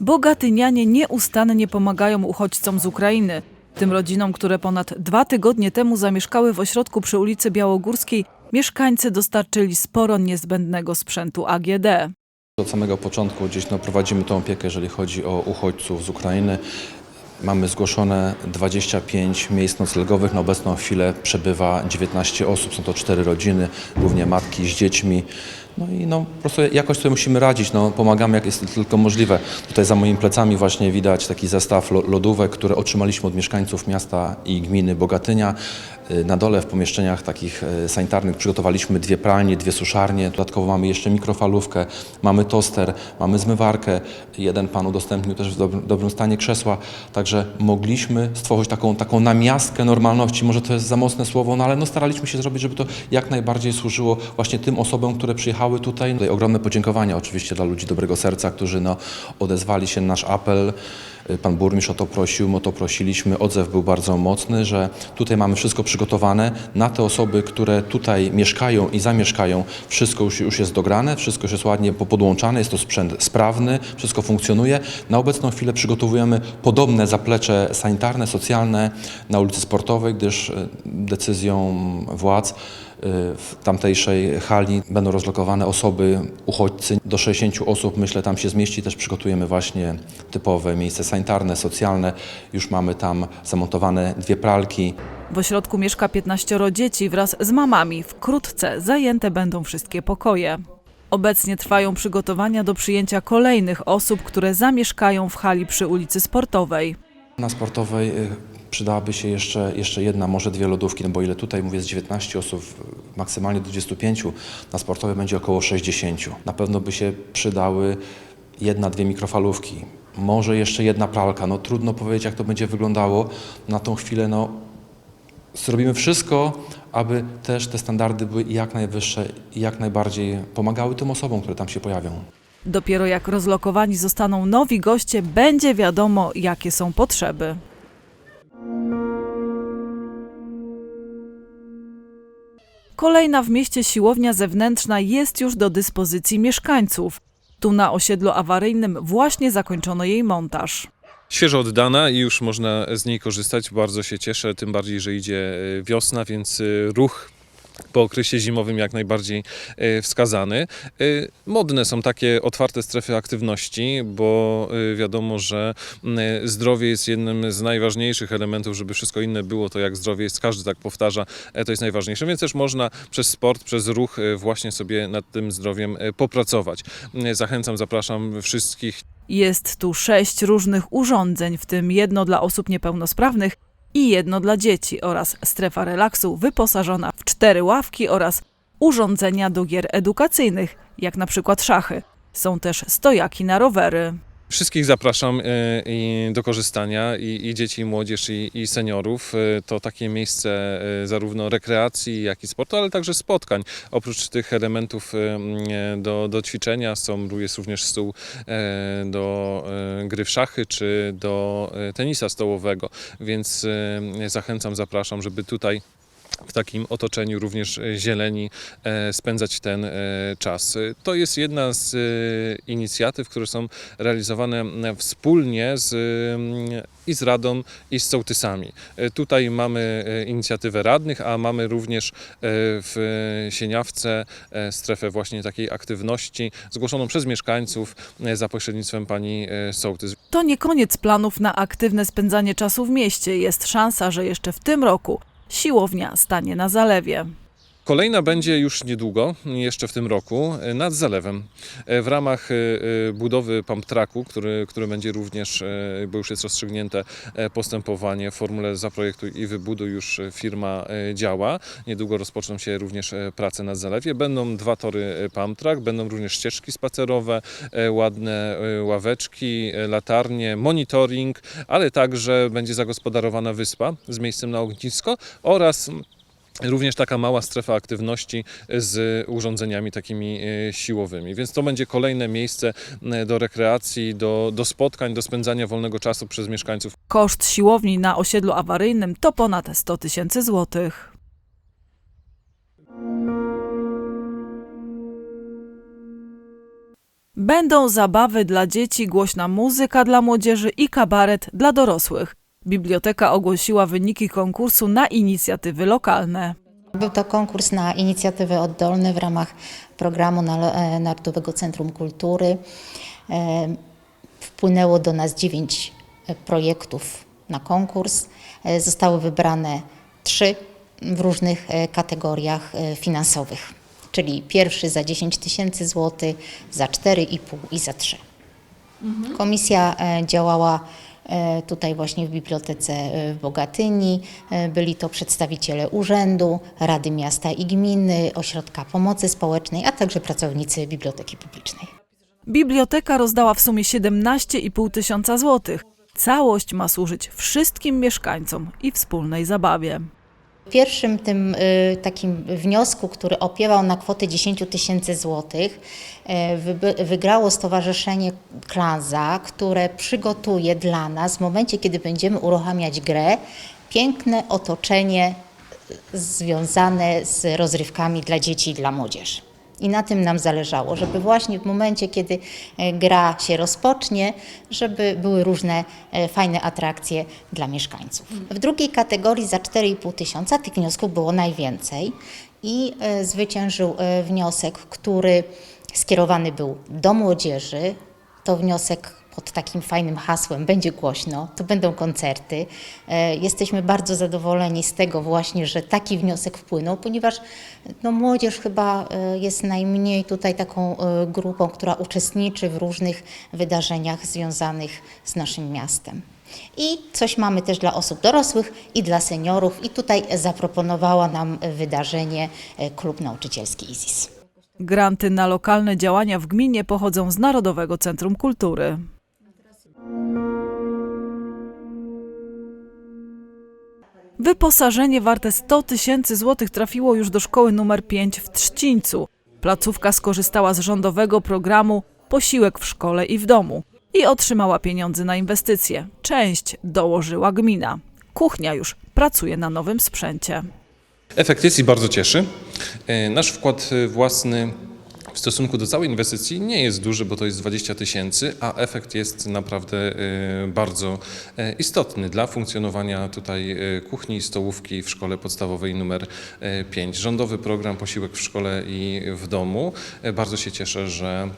Bogatynianie nieustannie pomagają uchodźcom z Ukrainy. Tym rodzinom, które ponad dwa tygodnie temu zamieszkały w ośrodku przy ulicy Białogórskiej, mieszkańcy dostarczyli sporo niezbędnego sprzętu AGD. Od samego początku gdzieś no, prowadzimy tą opiekę, jeżeli chodzi o uchodźców z Ukrainy. Mamy zgłoszone 25 miejsc noclegowych. Na obecną chwilę przebywa 19 osób. Są to cztery rodziny, głównie matki z dziećmi. No i no, po prostu jakoś sobie musimy radzić. No, pomagamy jak jest tylko możliwe. Tutaj za moimi plecami właśnie widać taki zestaw lo- lodówek, które otrzymaliśmy od mieszkańców miasta i gminy Bogatynia. Y, Na dole w pomieszczeniach takich e, sanitarnych przygotowaliśmy dwie pralnie, dwie suszarnie. Dodatkowo mamy jeszcze mikrofalówkę, mamy toster, mamy zmywarkę. Jeden pan udostępnił też w dobrym, dobrym stanie krzesła. Także mogliśmy stworzyć taką, taką namiastkę normalności. Może to jest za mocne słowo, no ale no staraliśmy się zrobić, żeby to jak najbardziej służyło właśnie tym osobom, które przyjechały tutaj. tutaj ogromne podziękowania oczywiście dla ludzi dobrego serca, którzy no, odezwali się na nasz apel. Pan burmistrz o to prosił, my o to prosiliśmy. Odzew był bardzo mocny, że tutaj mamy wszystko przygotowane na te osoby, które tutaj mieszkają i zamieszkają. Wszystko już, już jest dograne, wszystko już jest ładnie po- podłączane, jest to sprzęt sprawny, wszystko funkcjonuje. Na obecną chwilę przygotowujemy podobne zaplecze sanitarne, socjalne na ulicy Sportowej, gdyż e, decyzją władz w tamtejszej hali będą rozlokowane osoby, uchodźcy. Do 60 osób, myślę, tam się zmieści. Też przygotujemy właśnie typowe miejsce sanitarne, socjalne. Już mamy tam zamontowane dwie pralki. W ośrodku mieszka 15 dzieci wraz z mamami. Wkrótce zajęte będą wszystkie pokoje. Obecnie trwają przygotowania do przyjęcia kolejnych osób, które zamieszkają w hali przy ulicy Sportowej. Na sportowej y, przydałaby się jeszcze, jeszcze jedna, może dwie lodówki, no bo ile tutaj mówię z 19 osób, maksymalnie do 25, na sportowej będzie około 60. Na pewno by się przydały jedna, dwie mikrofalówki, może jeszcze jedna pralka. No trudno powiedzieć, jak to będzie wyglądało. Na tą chwilę no, zrobimy wszystko, aby też te standardy były jak najwyższe i jak najbardziej pomagały tym osobom, które tam się pojawią. Dopiero jak rozlokowani zostaną nowi goście, będzie wiadomo, jakie są potrzeby. Kolejna w mieście siłownia zewnętrzna jest już do dyspozycji mieszkańców. Tu na osiedlu awaryjnym właśnie zakończono jej montaż. Świeżo oddana i już można z niej korzystać. Bardzo się cieszę, tym bardziej, że idzie e, wiosna, więc e, ruch po okresie zimowym jak najbardziej e, wskazany. E, Modne są takie otwarte strefy aktywności, bo e, wiadomo, że zdrowie jest jednym z najważniejszych elementów, żeby wszystko inne było, to jak zdrowie jest, każdy tak powtarza, to jest najważniejsze, więc też można przez sport, przez ruch właśnie sobie nad tym zdrowiem popracować. Zachęcam, zapraszam wszystkich Jest tu sześć różnych urządzeń, w tym jedno dla osób niepełnosprawnych i jedno dla dzieci oraz strefa relaksu wyposażona w cztery ławki oraz urządzenia do gier edukacyjnych, jak na przykład szachy. Są też stojaki na rowery. Wszystkich zapraszam e, do korzystania i, i dzieci, i młodzież, i, i seniorów. E, To takie miejsce e, zarówno rekreacji, jak i sportu, ale także spotkań. Oprócz tych elementów do, do ćwiczenia są, jest również stół do gry w szachy czy do tenisa stołowego, więc zachęcam, zapraszam, żeby tutaj w takim otoczeniu również e, zieleni e, spędzać ten e, czas. To jest jedna z inicjatyw, które są realizowane wspólnie z, i z Radą, i z sołtysami. Tutaj mamy inicjatywę radnych, a mamy również w Sieniawce strefę właśnie takiej aktywności zgłoszoną przez mieszkańców za pośrednictwem pani sołtys. To nie koniec planów na aktywne spędzanie czasu w mieście. Jest szansa, że jeszcze w tym roku siłownia stanie na zalewie. Kolejna będzie już niedługo, jeszcze w tym roku, nad zalewem. E, W ramach e, e, budowy pump tracku, który, który będzie również, bo już jest rozstrzygnięte postępowanie w formule zaprojektuj i wybuduj, już firma działa. Niedługo rozpoczną się również prace nad zalewie. Będą dwa tory pump track, będą również ścieżki spacerowe, ładne ławeczki, latarnie, monitoring, ale także będzie zagospodarowana wyspa z miejscem na ognisko oraz Również taka mała strefa aktywności z urządzeniami takimi e, siłowymi. Więc to będzie kolejne miejsce e, do rekreacji, do, do spotkań, do spędzania wolnego czasu przez mieszkańców. Koszt siłowni na osiedlu awaryjnym to ponad 100 tysięcy złotych. Będą zabawy dla dzieci, głośna muzyka dla młodzieży i kabaret dla dorosłych. Biblioteka ogłosiła wyniki konkursu na inicjatywy lokalne. Był to konkurs na inicjatywy oddolne w ramach programu e, Narodowego Centrum Kultury. E, Wpłynęło do nas dziewięć e, projektów na konkurs. Zostały wybrane trzy w różnych kategoriach finansowych, czyli pierwszy za 10 tysięcy złotych, za 4,5 i za 3. Komisja e, działała tutaj właśnie w bibliotece e, w Bogatyni. E, Byli to przedstawiciele urzędu, Rady Miasta i Gminy, Ośrodka Pomocy Społecznej, a także pracownicy Biblioteki Publicznej. Biblioteka rozdała w sumie 17,5 tysiąca złotych. Całość ma służyć wszystkim mieszkańcom i wspólnej zabawie. W pierwszym tym y, takim wniosku, który opiewał na kwotę 10 tysięcy złotych, wyby- wygrało Stowarzyszenie Klanza, które przygotuje dla nas w momencie, kiedy będziemy uruchamiać grę, piękne otoczenie y, związane z rozrywkami dla dzieci i dla młodzieży. I na tym nam zależało, żeby właśnie w momencie, kiedy e, gra się rozpocznie, żeby były różne e, fajne atrakcje dla mieszkańców. W drugiej kategorii za 4,5 tysiąca tych wniosków było najwięcej i e, zwyciężył wniosek, który skierowany był do młodzieży. To wniosek pod takim fajnym hasłem będzie głośno, to będą koncerty. E, Jesteśmy bardzo zadowoleni z tego właśnie, że taki wniosek wpłynął, ponieważ no, młodzież chyba e, jest najmniej tutaj taką e, grupą, która uczestniczy w różnych wydarzeniach związanych z naszym miastem. I coś mamy też dla osób dorosłych i dla seniorów i tutaj zaproponowała nam wydarzenie Klub Nauczycielski IZIS. Granty na lokalne działania w gminie pochodzą z Narodowego Centrum Kultury. Wyposażenie warte 100 tysięcy złotych trafiło już do szkoły numer 5 w Trzcińcu. Placówka skorzystała z rządowego programu Posiłek w szkole i w domu i otrzymała pieniądze na inwestycje. Część dołożyła gmina. Kuchnia już pracuje na nowym sprzęcie. Efekt jest i bardzo cieszy. E, Nasz wkład własny w stosunku do całej inwestycji nie jest duży, bo to jest 20 tysięcy, a efekt jest naprawdę e, bardzo e, istotny dla funkcjonowania tutaj e, kuchni i stołówki w szkole podstawowej numer 5. Rządowy program Posiłek w szkole i w domu. Bardzo się cieszę, że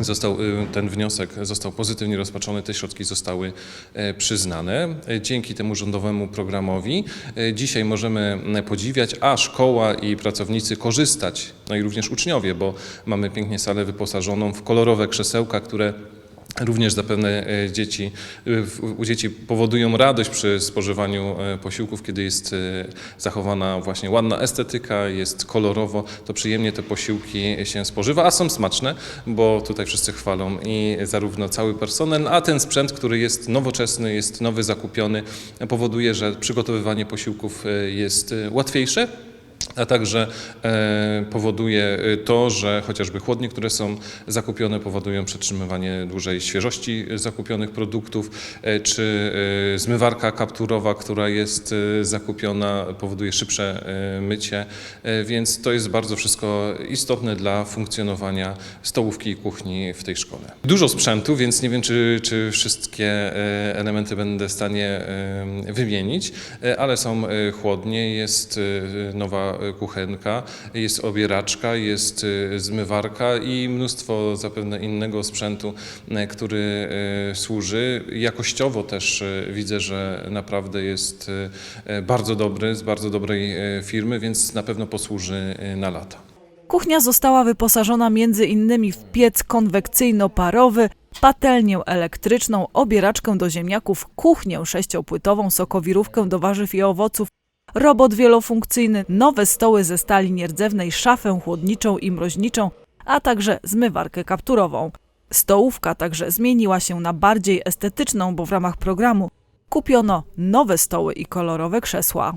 Został, y, ten wniosek został pozytywnie rozpatrzony, te środki zostały e, przyznane. E, Dzięki temu rządowemu programowi e, dzisiaj możemy podziwiać, a szkoła i pracownicy korzystać, no i również uczniowie, bo mamy pięknie salę wyposażoną w kolorowe krzesełka, które Również zapewne e, dzieci, e, u dzieci powodują radość przy spożywaniu e, posiłków, kiedy jest zachowana właśnie ładna estetyka, jest kolorowo, to przyjemnie te posiłki się spożywa, a są smaczne, bo tutaj wszyscy chwalą i zarówno cały personel, a ten sprzęt, który jest nowoczesny, jest nowy, zakupiony, powoduje, że przygotowywanie posiłków jest łatwiejsze a także e, powoduje e, to, że chociażby chłodnie, które są zakupione, powodują przetrzymywanie dłużej świeżości zakupionych produktów, e, czy zmywarka kapturowa, która jest zakupiona, powoduje szybsze mycie, więc to jest bardzo wszystko istotne dla funkcjonowania stołówki i kuchni w tej szkole. Dużo sprzętu, więc nie wiem, czy, czy wszystkie elementy będę w stanie wymienić, ale są chłodnie, jest nowa kuchenka, jest obieraczka, jest e, zmywarka i mnóstwo zapewne innego sprzętu, e, który e, służy. Jakościowo też widzę, że naprawdę jest bardzo dobry, z bardzo dobrej firmy, więc na pewno posłuży na lata. Kuchnia została wyposażona między innymi w piec konwekcyjno-parowy, patelnię elektryczną, obieraczkę do ziemniaków, kuchnię sześciopłytową, sokowirówkę do warzyw i owoców, robot wielofunkcyjny, nowe stoły ze stali nierdzewnej, szafę chłodniczą i mroźniczą, a także zmywarkę kapturową. Stołówka także zmieniła się na bardziej estetyczną, bo w ramach programu kupiono nowe stoły i kolorowe krzesła.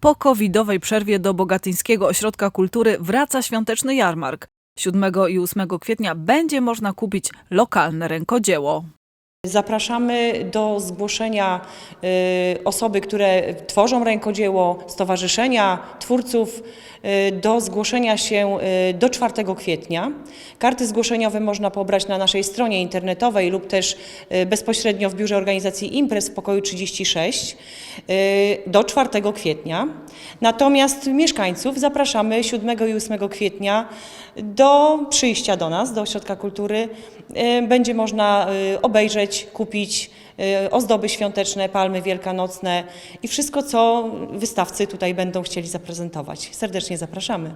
Po covidowej przerwie do Bogatyńskiego Ośrodka Kultury wraca świąteczny jarmark. 7 i 8 kwietnia będzie można kupić lokalne rękodzieło. Zapraszamy do zgłoszenia y, osoby, które tworzą rękodzieło, stowarzyszenia, twórców, y, do zgłoszenia się y, do 4 kwietnia. Karty zgłoszeniowe można pobrać na naszej stronie internetowej lub też bezpośrednio w Biurze Organizacji Imprez w pokoju 36 y, do 4 kwietnia. Natomiast mieszkańców zapraszamy 7 i 8 kwietnia do przyjścia do nas, do Ośrodka Kultury. Będzie można y, kupić y, ozdoby świąteczne, palmy wielkanocne i wszystko, co wystawcy tutaj będą chcieli zaprezentować. Serdecznie zapraszamy.